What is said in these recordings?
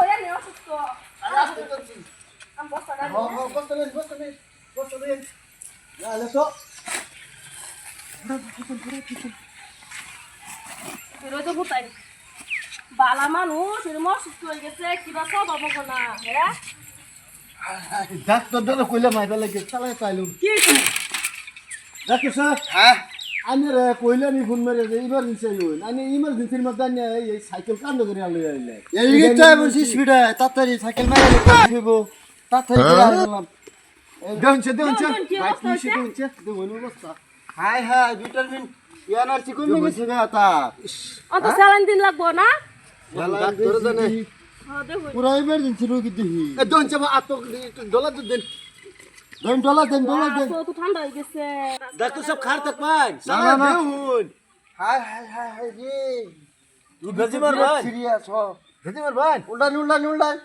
বইয়া নিয়ে অসুস্থ। আরে আসতে করছি আমি বস্তাটা হ হ বসতে নেন বসতে নেন বসতে নাহলে তো। বেরোয় তো ভুতাই বালা মানুষ এরকম অসুস্থ হয়ে গেছে কিবা সব হব না হ্যাঁ? ডাক্তার দ্বারা কইলে মাইটা লাগে চালাই চাইলুম। কি ডাক্তার স্যার? হ্যাঁ? আমি রে কইলে আমি ফোন মেরে যে ইমার্জেন্সি হইল আমি ইমার্জেন্সির মধ্যে আনি এই সাইকেল কান্দ করে আনলে আইলে। এই গিটা বলছি স্পিডে তাড়াতাড়ি সাইকেল মেরে দিব তাড়াতাড়ি করে আনলাম দেউনছে দেউনছে ভাই পুলিশে? দেউনছে দেউন অবস্থা। হাই হাই ভিটামিন এনার্জি কমে গেছে গা তা। অত স্যালাইন দিন লাগবো না? জানে। হ্যাঁ দেখো পুরা ইমার্জেন্সি রোগী দেখি এ দেউনছে আতো ডলা তো দেন। দেন ডলা দেন ডলা দেন। তো তো ঠান্ডা হয়ে গেছে। ডাক্তার সব খার থাক পাই না, না, না। হাই হাই হাই হাই রে। ই বেজি মার ভাই। সিরিয়াস হ। বেজি মার ভাই। উল্টান উল্টান উল্টান।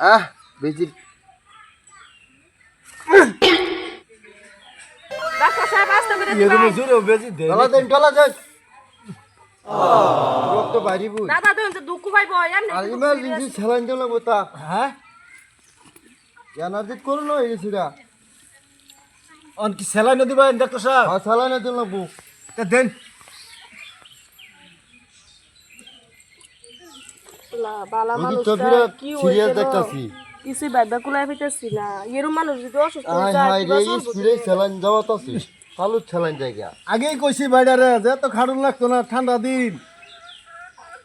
আহ বেজি। ডাক্তার সাহেব আসতে করে এরকম জোরে বেজি দে ডলা দেন ডলা দেন। রক্ত বাড়িব দাদা যে দুঃখ পাইবো এমনি আর ইমার্জেন্সি স্যালাইন দিলাম তা। হ্যাঁ? এনার্জি করুন না এই সিরা অন কি সেলাই নদী ভাই ডাক্তার সাহেব? হ্যাঁ বউ। তা দেন। তো কিছু ভাইবা কুলাই ফেটেছি না। এরম মানুষ যদি অসুস্থ হয়ে তো চালু স্যালাইন জায়গা। আগেই কইছি বাইরে যে তো খাড়ুন লাগতো না ঠান্ডা দিন।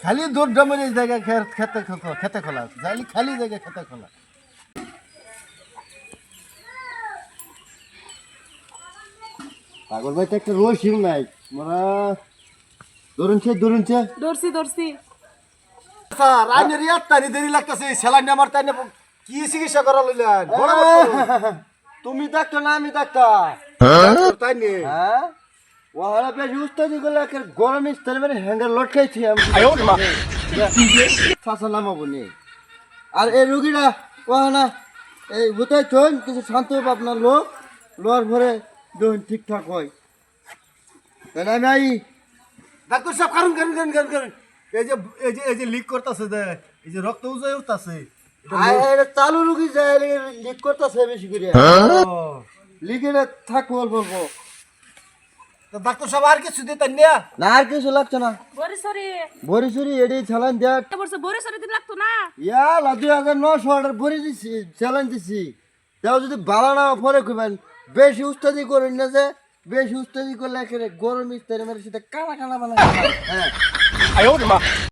খালি দৌড় ডমের এই জায়গা খেতে খ- খেতে খোলা আছে। খালি খালি জায়গা খেতে খোলা। পাগল ভাই তো একটা রসিম নাই। মোরা ধরুন সে ধরছি ধরছি স্যার আইনের ইয়ার তানি দেরি লাগতেছে সেলাইন আমার তাই কি চিকিৎসা করা লইলেন? তুমি ডাক্তার না আমি ডাক্তার। তাই নে হ্যাঁ ওহারা বেশ উস্তাদি গুলো একের গরম স্তরে মানে হ্যান্ডেল লটকাইছি আমি। ফাঁসা নামাবো নি আর এই রুগীরা ওহানা এই ভূতাই চন কিছু শান্ত হবে আপনার লোক লোয়ার ভরে দেখুন ঠিকঠাক হয়। তাহলে আমি আই ডাক্তার সাহেব কারণ কারণ কারণ কারণ কারণ। এই যে এই যে এই যে লিক করতেছে যে এই যে রক্ত উজাই উঠতাছে চালু রুগী যায় লিক করতেছে বেশি করে। লিকের থাকব অল্প তো ডাক্তার সাহেব আর কিছু দিতেন না না আর কিছু লাগছে না। বরি সরি বড়ি সরি এডি চালান দেখ। এটা বলছে বরি সরি দিন লাগতো না? ইয়া হাজার নশো অর্ডার ভরে দিছি চ্যালেঞ্জ দিছি। তাও যদি ভালো না পরে কইবেন বেশি উস্তাদি করেন না যে বেশি উস্তাদি করলে একেবারে গরম ইস্তারি মেরে সেটা কানা কানা বানা হ্যাঁ।